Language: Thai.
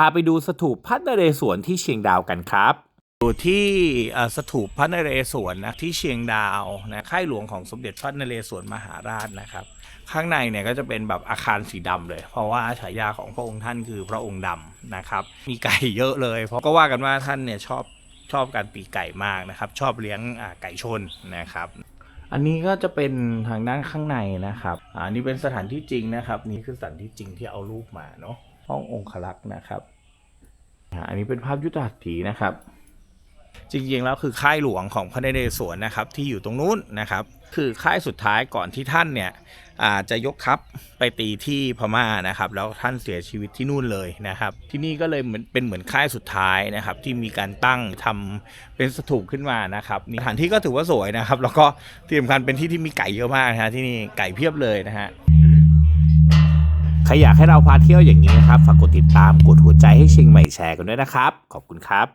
พาไปดูสถูปพระนเรศวรที่เชียงดาวกันครับอยู่ที่สถูปพระนเรศวรนะที่เชียงดาวนะค่ายหลวงของสมเด็จพระนเรศวรมหาราชนะครับ ข้างในเนี่ยก็จะเป็นแบบอาคารสีดำเลย เพราะว่าฉายาของพระองค์ท่านคือพระองค์ดำนะครับ มีไก่เยอะเลย เพราะก็ว่ากันว่าท่านเนี่ยชอบชอบการตีไก่มากนะครับ ชอบเลี้ยงไก่ชนนะครับ อันนี้ก็จะเป็นทางด้านข้างในนะครับอ่านี่เป็นสถานที่จริงนะครับ นี่คือสถานที่จริงที่เอารูปมาเนาะ ห้ององคลักษ์นะครับอ่าอันนี้เป็นภาพยุทธหัตถีนะครับ จริงๆแล้วคือค่ายหลวงของพระนเรศวรนะครับที่อยู่ตรงนู้นนะครับ คือค่ายสุดท้ายก่อนที่ท่านเนี่ยอ่าจะยกทัพไปตีที่พม่านะครับ แล้วท่านเสียชีวิตที่นู่นเลยนะครับ ที่นี่ก็เลยเหมือนเป็นเหมือนค่ายสุดท้ายนะครับ ที่มีการตั้งทำเป็นสถูปขึ้นมานะครับนี่สถานที่ก็ถือว่าสวยนะครับ แล้วก็ที่สำคัญเป็นที่ที่มีไก่เยอะมากนะฮะที่นี่ไก่เพียบเลยนะฮะ ใครอยากให้เราพาเที่ยวอย่างนี้นะครับ ฝากกดติดตาม กดหัวใจให้เชียงใหม่แชร์กันด้วยนะครับ ขอบคุณครับ